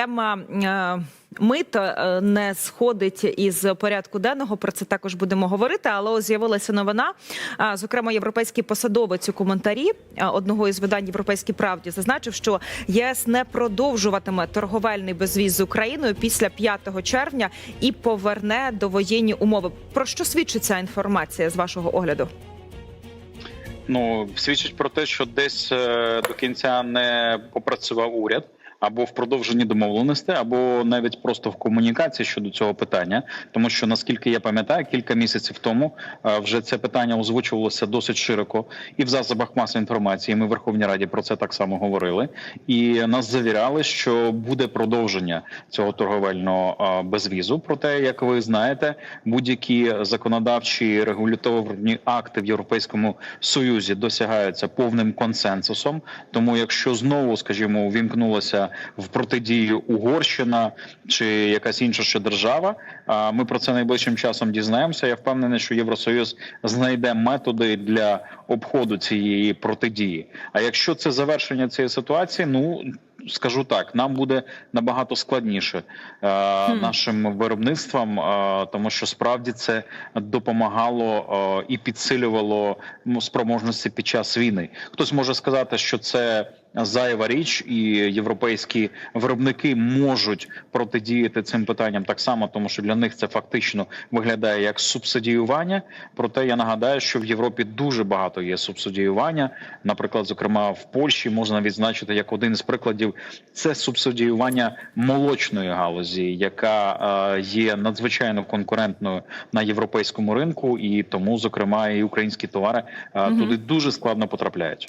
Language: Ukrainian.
тема е, мит е, не сходить із порядку денного. Про це також будемо говорити. Але з'явилася новина. Зокрема, європейський посадовець у коментарі е, одного із видань «Європейській правді зазначив, що ЄС не продовжуватиме торговельний безвіз з Україною після 5 червня і поверне довоєнні умови. Про що свідчить ця інформація з вашого огляду? Ну свідчить про те, що десь е, до кінця не попрацював уряд. Або в продовженні домовленостей, або навіть просто в комунікації щодо цього питання, тому що наскільки я пам'ятаю, кілька місяців тому е, вже це питання озвучувалося досить широко і в засобах масової інформації. Ми в Верховній Раді про це так само говорили, і нас завіряли, що буде продовження цього торговельного е, безвізу. Проте, як ви знаєте, будь-які законодавчі регуляторні акти в Європейському Союзі досягаються повним консенсусом. Тому, якщо знову, скажімо, увімкнулася в протидію Угорщина чи якась інша ще держава, ми про це найближчим часом дізнаємося. Я впевнений, що Євросоюз знайде методи для обходу цієї протидії. А якщо це завершення цієї ситуації, ну скажу так, нам буде набагато складніше е, нашим виробництвам, е, тому що справді це допомагало е, і підсилювало спроможності під час війни. Хтось може сказати, що це. Зайва річ, і європейські виробники можуть протидіяти цим питанням так само, тому що для них це фактично виглядає як субсидіювання. Проте я нагадаю, що в Європі дуже багато є субсидіювання. Наприклад, зокрема в Польщі можна відзначити як один із прикладів це субсидіювання молочної галузі, яка е, є надзвичайно конкурентною на європейському ринку, і тому, зокрема, і українські товари е, туди дуже складно потрапляють.